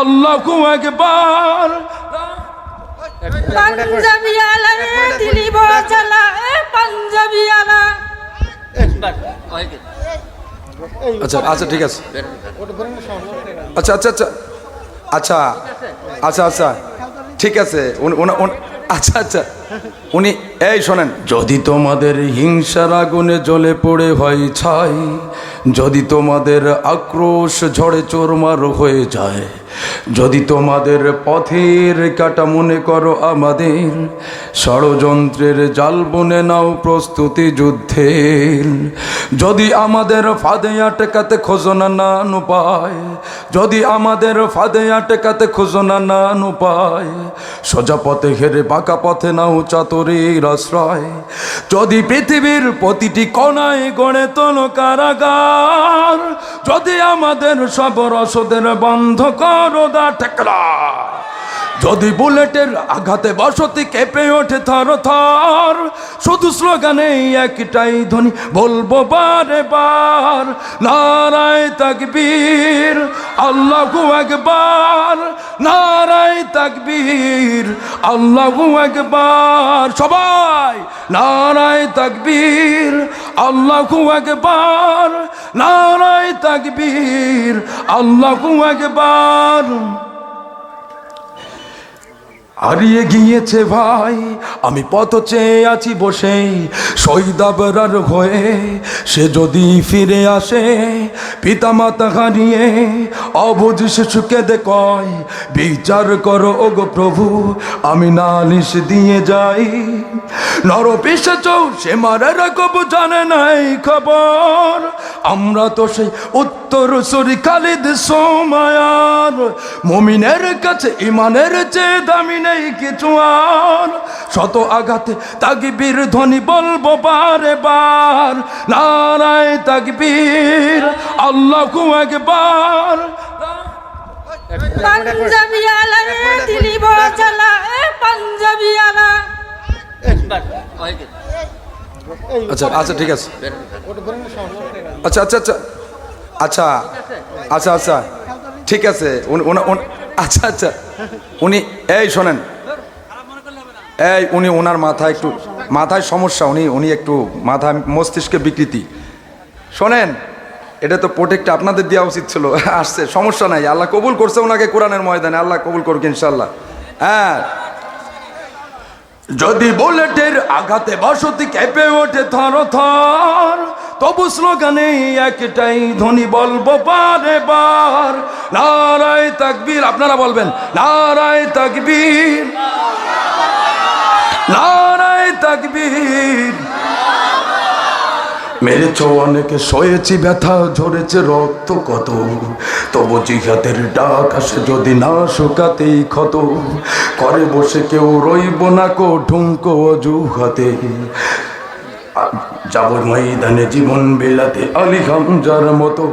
আল্লাহু একবার পাঞ্জাবি আলা দিলি বচালা এ পাঞ্জাবি আলা। আচ্ছা আচ্ছা ঠিক আছে। আচ্ছা আচ্ছা আচ্ছা। আচ্ছা আচ্ছা আচ্ছা। ঠিক আছে। আচ্ছা আচ্ছা। উনি, এই শোনেন। যদি তোমাদের হিংসার আগুনে জ্বলে পড়ে হয় ছাই, যদি তোমাদের আক্রোশ ঝড়ে চোরমার হয়ে যায়, যদি তোমাদের পথের কাটা মনে করো আমাদের, ষড়যন্ত্রের জাল বুনে নাও প্রস্তুতি যুদ্ধের যদি আমাদের ফাঁদে আটকাতে খোঁজনা না উপায় যদি আমাদের ফাঁদে আটকাতে খোঁজনা না উপায় সোজা পথে হেরে পাকা পথে নাও চাতুরীর আশ্রয়। যদি পৃথিবীর প্রতিটি কণায় গড়ে তোল কারাগার, যদি আমাদের সব রসদের বন্ধ করো দা ঠেকরা যদি বুলেটের আঘাতে বসতি কেঁপে ওঠে থর থর, শুধু স্লোগানে একটাই ধ্বনি, বলব বারে বার, নারায় তাকবীর, আল্লাহু একবার নারায় তাকবীর, আল্লাহু একবার সবাই, নারায় তাকবীর, আল্লাহু একবার নারায় তাকবীর, আল্লাহু একবার হারিয়ে গিয়েছে ভাই, আমি পথ চেয়ে আছি বসে শহীদাবরার হয়ে সে যদি ফিরে আসে, পিতামাতা হারিয়ে অবুঝ শিশুকে দেখয় বিচার করো ওগো প্রভু, আমি নালিশ দিয়ে যাই। নর পিসেছ সে মারের কবু জানে নাই খবর। আমরা তো সেই উত্তর সরি খালিদ সোমায়ার, মমিনের কাছে ইমানের চেয়ে দামি নেই কিছু আর। শত আঘাতে তাকবীর ধ্বনি বলব বারে বার নারায় তাকবীর আল্লাহু একবার পাঞ্জাবি আলা দিলি এ পাঞ্জাবি আলা। আচ্ছা আচ্ছা ঠিক আছে। আচ্ছা আচ্ছা আচ্ছা আচ্ছা আচ্ছা আচ্ছা ঠিক আছে। আচ্ছা আচ্ছা। উনি এই শোনেন। এই উনি ওনার মাথায় একটু, মাথায় সমস্যা, উনি উনি একটু মাথায় মস্তিষ্কে বিকৃতি। শোনেন, এটা তো প্রোটেক্ট আপনাদের দেওয়া উচিত ছিল, আসছে, সমস্যা নাই, আল্লাহ কবুল করছে ওনাকে কোরআনের ময়দানে, আল্লাহ কবুল করুক ইনশাল্লাহ হ্যাঁ। যদি বুলেটের আঘাতে বসতি কেঁপে ওঠে থর থর তবু স্লোগানে একটাই ধ্বনি বলব, বারে বার। নারায় তাকবীর, আপনারা বলবেন, নারায় তাকবীর। নারায় তাকবীর। মেরেছ অনেকে, সয়েছি ব্যথা, ঝরেছে রক্ত কত। তবু জিহাদের ডাক আসে যদি না শুকাতেই ক্ষত। করে বসে কেউ রইব না কো ঢুঙ্কো অজুহাতে। যাব ময়দানে জীবন বিলাতে আলি হামজার মতো।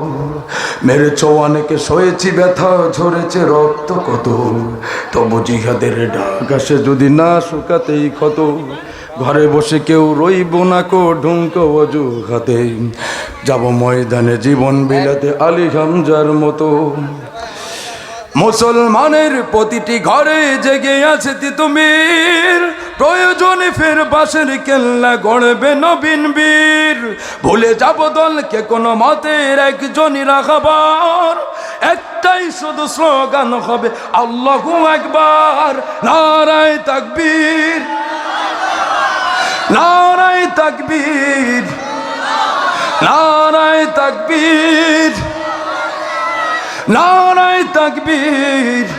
মেরেছ অনেকে সয়েছি ব্যথা, ঝরেছে রক্ত কত। তবু জিহাদের ডাক আসে যদি না শুকাতেই ক্ষত। ঘরে বসে কেউ রইব না কো ঢুঙ্ক অজু হাতে যাব ময়দানে জীবন বিলাতে আলি হামজার মতো। মুসলমানের প্রতিটি ঘরে জেগে আছে তিতুমির। প্রয়োজনে ফের বাসের কেল্লা গড়বে নবীন বীর। ভুলে যাব দলকে কোনো মতের একজনই রাখাবার। একটাই শুধু স্লোগান হবে, আল্লাহু একবার নারায় তাকবীর। নারায় তাকবীর। নারায় তাকবীর। নারায় তাকবীর।